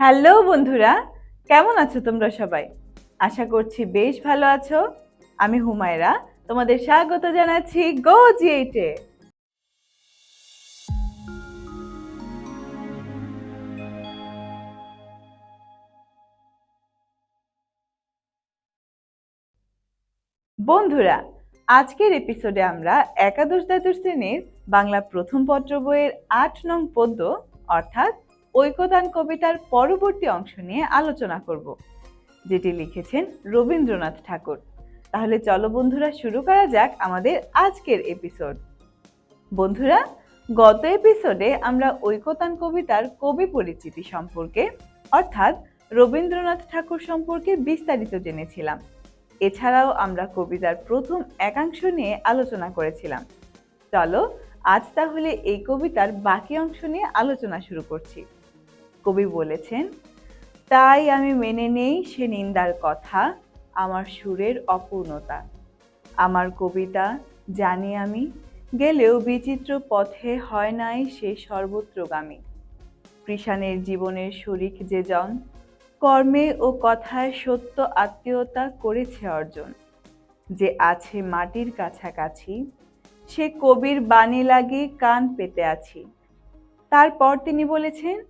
Hello বন্ধুরা, কেমন আছো তোমরা সবাই? আশা করছি বেশ ভালো আছো। আমি হুমায়রা, তোমাদের স্বাগত জানাচ্ছি গো জিএইটে বন্ধুরা, আজকের এপিসোডে আমরা একাদশ দ্বাদশ শ্রেণির বাংলা প্রথম পত্র বইয়ের আট নং পদ্য, অর্থাৎ ঐকতান কবিতার পরবর্তী অংশ নিয়ে আলোচনা করব, যেটি লিখেছেন রবীন্দ্রনাথ ঠাকুর। তাহলে চলো বন্ধুরা, শুরু করা যাক আমাদের আজকের এপিসোড বন্ধুরা, গত এপিসোডে আমরা ঐকতান কবিতার কবি পরিচিতি সম্পর্কে, অর্থাৎ রবীন্দ্রনাথ ঠাকুর সম্পর্কে বিস্তারিত জেনেছিলাম। এছাড়াও আমরা কবিতার প্রথম একাংশ নিয়ে আলোচনা করেছিলাম। চলো আজ তাহলে এই কবিতার বাকি অংশ নিয়ে আলোচনা শুরু করছি। কবি বলেছেন, তাই আমি মেনে নেই সে নিন্দার কথা, আমার সুরের অপূর্ণতা। আমার কবিতা জানি আমি, গেলেও বিচিত্র পথে হয় নাই সে সর্বত্রগামী। কৃষাণের জীবনের শরিক যে জন, কর্মে ও কথায় সত্য আত্মীয়তা করেছে অর্জন। যে আছে মাটির কাছাকাছি, সে কবির বাণী লাগে কান পেতে আছি। তারপর তিনি বলেছেন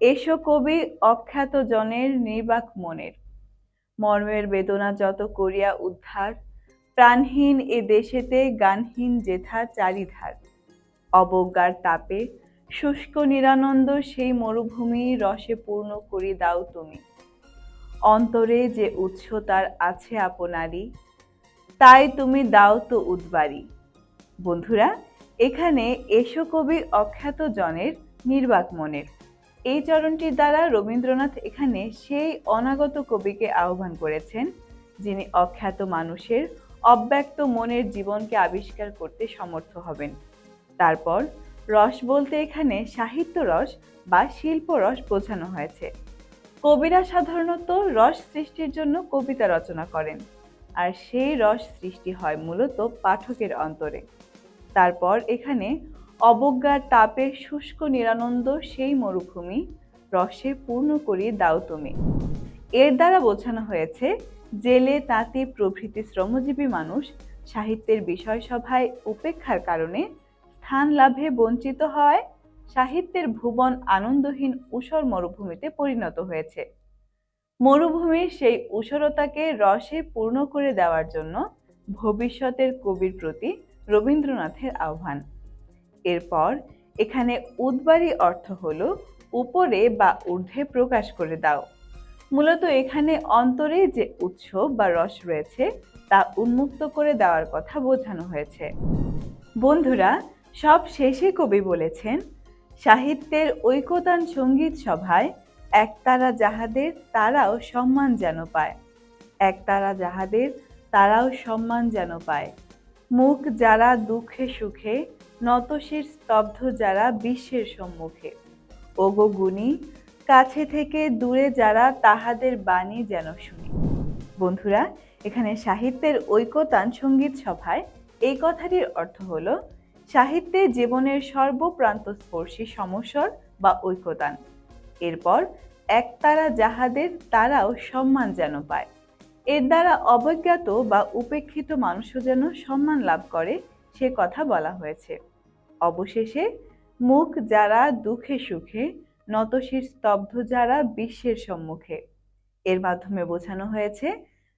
এসো কবি অখ্যাত জনের নির্বাক মনের। মর্মের বেদনা যত করিয়া উদ্ধার, প্রাণহীন এ দেশেতে গানহীন যেথা চারিধার। অবজ্ঞার তাপে শুষ্ক নিরানন্দ সেই মরুভূমি রসে পূর্ণ করি দাও তুমি। অন্তরে যে উৎস তার আছে আপনারই, তাই তুমি দাও তো উদ্বারি। বন্ধুরা, এখানে এসো কবি অখ্যাত জনের নির্বাক মনের। এই চরণটির দ্বারা রবীন্দ্রনাথ এখানে সেই অনাগত কবিকে আহ্বান করেছেন, যিনি অখ্যাত মানুষের অব্যক্ত মনের জীবনকে আবিষ্কার করতে সমর্থ হবেন। তারপর রস বলতে এখানে সাহিত্য রস বা শিল্প রস বোঝানো হয়েছে। কবিরা সাধারণত রস সৃষ্টির জন্য কবিতা রচনা করেন, আর সেই রস সৃষ্টি হয় মূলত পাঠকের অন্তরে। তারপর এখানে অবজ্ঞার তাপে শুষ্ক নিরানন্দ সেই মরুভূমি রসে পূর্ণ করি দাও তুমি। এর দ্বারা বোঝানো হয়েছে, জেলে তাঁতি প্রভৃতি শ্রমজীবী মানুষ সাহিত্যের বিষয়সভায় উপেক্ষার কারণে স্থান লাভে বঞ্চিত হয় সাহিত্যের ভুবন আনন্দহীন ঊষর মরুভূমিতে পরিণত হয়েছে। মরুভূমির সেই ঊষরতাকে রসে পূর্ণ করে দেওয়ার জন্য ভবিষ্যতের কবির প্রতি রবীন্দ্রনাথের আহ্বান। এরপর এখানে উদ্বারী অর্থ হলো উপরে বা ঊর্ধ্বে প্রকাশ করে দাও। মূলত এখানে অন্তরে যে উৎস বা রস রয়েছে তা উন্মুক্ত করে দেওয়ার কথা বোঝানো হয়েছে। বন্ধুরা, সব শেষে কবি বলেছেন, সাহিত্যের ঐকতান সংগীত সভায় একতারা যাহাদের তারাও সম্মান যেন পায়। একতারা যাহাদের তারাও সম্মান যেন পায়। মুখ যারা দুঃখে সুখে নতশির স্তব্ধ যারা বিশ্বের সম্মুখে। ওগো গুণী, কাছে থেকে দূরে যারা তাহাদের বাণী যেন শুনি। বন্ধুরা, এখানে সাহিত্যের ঐকতান সংগীত সভায় এই কথাটির অর্থ হলো, সাহিত্যে জীবনের সর্বপ্রান্তস্পর্শী সমস্বর বা ঐকতান। এরপর একতারা যাহাদের, তারাও সম্মান যেন পায়। এর দ্বারা অবজ্ঞাত বা উপেক্ষিত মানুষও যেন সম্মান লাভ করে সে কথা বলা হয়েছে। অবশেষে মুখ যারা দুঃখে সুখে, নতশির স্তব্ধ যারা বিশ্বের সম্মুখে। এর মাধ্যমে বোঝানো হয়েছে,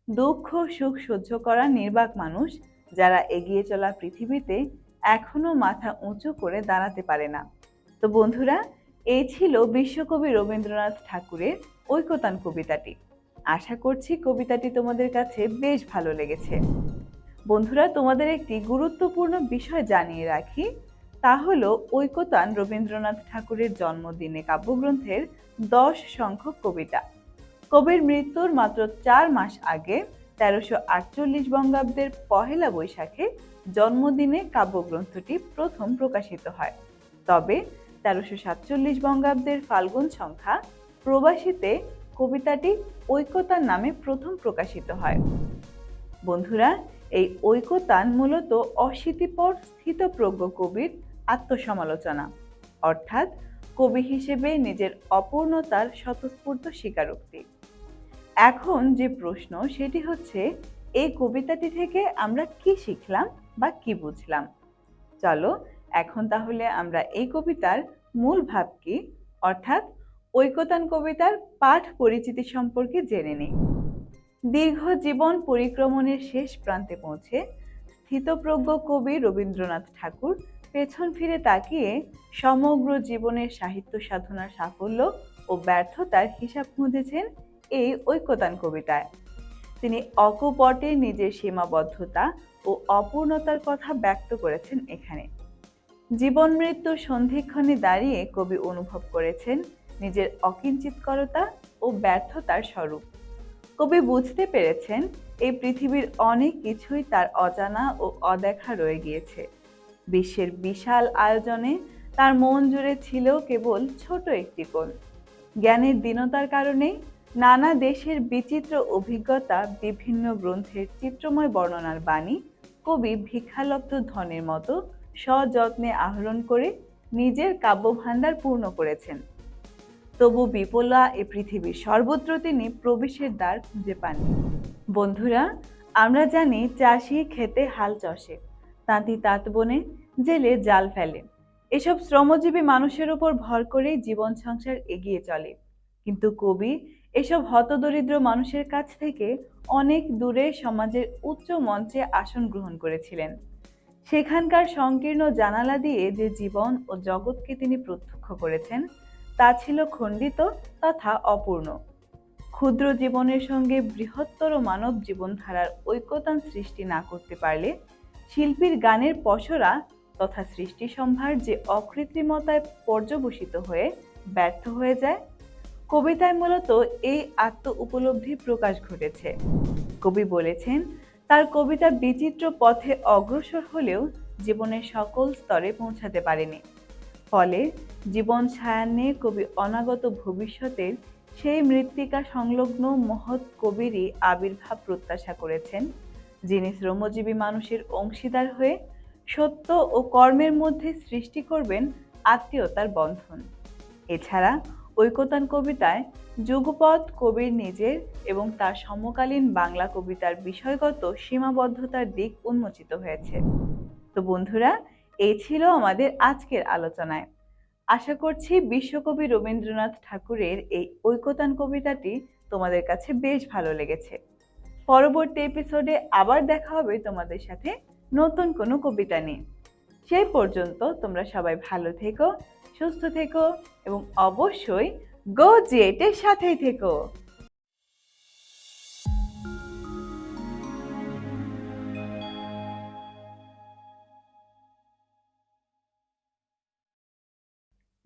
দুঃখ, সুখ সহ্য করা নির্বাক মানুষ যারা এগিয়ে চলা পৃথিবীতে এখনও মাথা উঁচু করে দাঁড়াতে পারে না। তো বন্ধুরা, এই ছিল বিশ্বকবি রবীন্দ্রনাথ ঠাকুরের ঐকতান কবিতাটি। আশা করছি কবিতাটি তোমাদের কাছে বেশ ভালো লেগেছে। বন্ধুরা, তোমাদের একটি গুরুত্বপূর্ণ বিষয় জানিয়ে রাখি। তা হলো, ঐকতান রবীন্দ্রনাথ ঠাকুরের জন্মদিনে কাব্যগ্রন্থের দশ সংখ্যক কবিতা। কবির মৃত্যুর মাত্র চার মাস আগে তেরোশো আটচল্লিশ বঙ্গাব্দের পহেলা বৈশাখে জন্মদিনে কাব্যগ্রন্থটি প্রথম প্রকাশিত হয়। তবে তেরোশো সাতচল্লিশ বঙ্গাব্দের ফাল্গুন সংখ্যা প্রবাসীতে কবিতাটি ঐকতান নামে প্রথম প্রকাশিত হয়। বন্ধুরা এই ঐকতান মূলত অশীতিপর স্থিতপ্রজ্ঞ কবির আত্মসমালোচনা। অর্থাৎ কবি হিসেবে নিজের অপূর্ণতার স্বতঃস্ফূর্ত স্বীকারোক্তি। এখন যে প্রশ্ন, সেটি হচ্ছে, এই কবিতাটি থেকে আমরা কি শিখলাম বা কি বুঝলাম? চলো, এখন তাহলে আমরা এই কবিতার মূল ভাব কি? অর্থাৎ ঐকতান কবিতার পাঠ পরিচিতি সম্পর্কে জেনে নিই। দীর্ঘ জীবন পরিক্রমণের শেষ প্রান্তে পৌঁছে স্থিতপ্রজ্ঞ কবি রবীন্দ্রনাথ ঠাকুর পেছন ফিরে তাকিয়ে সমগ্র জীবনের সাহিত্য সাধনার সাফল্য ও ব্যর্থতার হিসাব খুঁজেছেন এই ঐকতান কবিতায় তিনি অকপটে নিজের সীমাবদ্ধতা ও অপূর্ণতার কথা ব্যক্ত করেছেন এখানে। জীবন মৃত্যুর সন্ধিক্ষণে দাঁড়িয়ে কবি অনুভব করেছেন নিজের অকিঞ্চিতকরতা ও ব্যর্থতার স্বরূপ। কবি বুঝতে পেরেছেন, এই পৃথিবীর অনেক কিছুই তার অজানা ও অদেখা রয়ে গিয়েছে। বিশ্বের বিশাল আয়োজনে তার মন জুড়ে ছিল কেবল ছোট একটি কোণ। জ্ঞানের দীনতার কারণে নানা দেশের বিচিত্র অভিজ্ঞতা, বিভিন্ন গ্রন্থের চিত্রময় বর্ণনার বাণী কবি ভিক্ষালব্ধ ধনের মতো সযত্নে আহরণ করে নিজের কাব্যভাণ্ডার পূর্ণ করেছেন। তবু বিপলা এ পৃথিবীর সর্বত্র তিনি প্রবেশের দ্বার খুঁজে পাননি। বন্ধুরা, আমরা জানি চাষি খেতে হাল চষে, তাঁতি তাঁত বনে, জেলে জাল ফেলে। এসব শ্রমজীবী মানুষের উপর ভর করেই জীবন সংসার এগিয়ে চলে। কিন্তু কবি, এসব হতদরিদ্র মানুষের কাছ থেকে অনেক দূরে সমাজের উচ্চ মঞ্চে আসন গ্রহণ করেছিলেন। সেখানকার সংকীর্ণ জানালা দিয়ে যে জীবন ও জগৎকে তিনি প্রত্যক্ষ করেছেন তা ছিল খণ্ডিত তথা অপূর্ণ। ক্ষুদ্র জীবনের সঙ্গে বৃহত্তর মানব জীবনধারার ঐক্যতান সৃষ্টি না করতে পারলে শিল্পীর গানের পসরা তথা সৃষ্টি সম্ভার যে অকৃত্রিমতায় পর্যবসিত হয়ে ব্যর্থ হয়ে যায়, কবিতায় মূলত এই আত্ম উপলব্ধি প্রকাশ ঘটেছে। কবি বলেছেন, তার কবিতা বিচিত্র পথে অগ্রসর হলেও জীবনের সকল স্তরে পৌঁছাতে পারেনি। ফলে জীবন ছায়ান্নে কবি অনাগত ভবিষ্যতের সেই মৃত্তিকা সংলগ্ন মহৎ কবিরই আবির্ভাব প্রত্যাশা করেছেন, যিনি শ্রমজীবী মানুষের অংশীদার হয়ে সত্য ও কর্মের মধ্যে সৃষ্টি করবেন আত্মীয়তার বন্ধন। এছাড়া ঐকতান কবিতায় যুগপৎ কবির নিজের এবং তার সমকালীন বাংলা কবিতার বিষয়গত সীমাবদ্ধতার দিক উন্মোচিত হয়েছে। তো বন্ধুরা এই ছিল আমাদের আজকের আলোচনায়। আশা করছি বিশ্বকবি রবীন্দ্রনাথ ঠাকুরের এই ঐকতান কবিতাটি তোমাদের কাছে বেশ ভালো লেগেছে। পরবর্তী এপিসোডে আবার দেখা হবে তোমাদের সাথে নতুন কোনো কবিতা নিয়ে। সেই পর্যন্ত তোমরা সবাই ভালো থেকো, সুস্থ থেকো এবং অবশ্যই গো জেটের সাথেই থেকো।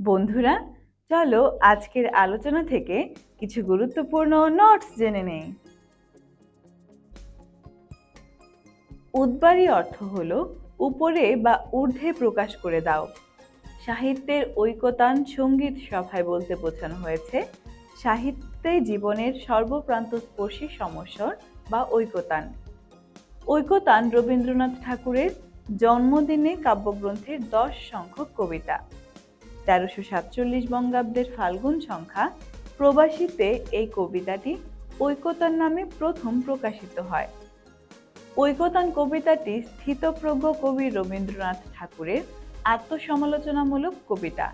বন্ধুরা, চলো আজকের আলোচনা থেকে কিছু গুরুত্বপূর্ণ নোটস জেনে নেই। উদ্বারী অর্থ হল উপরে বা ঊর্ধ্বে প্রকাশ করে দাও। সাহিত্যের ঐকতান সংগীত সভায় বলতে বোঝানো হয়েছে, সাহিত্যে জীবনের সর্বপ্রান্তস্পর্শী সমস্যর বা ঐকতান। ঐকতান রবীন্দ্রনাথ ঠাকুরের জন্মদিনে কাব্যগ্রন্থের দশ সংখ্যক কবিতা। তেরোশো সাতচল্লিশ বঙ্গাব্দের ফাল্গুন সংখ্যা প্রবাসীতে এই কবিতাটি ঐকতান নামে প্রথম প্রকাশিত হয়। ঐকতান কবিতাটি স্থিতপ্রজ্ঞ কবি রবীন্দ্রনাথ ঠাকুরের আত্মসমালোচনামূলক কবিতা।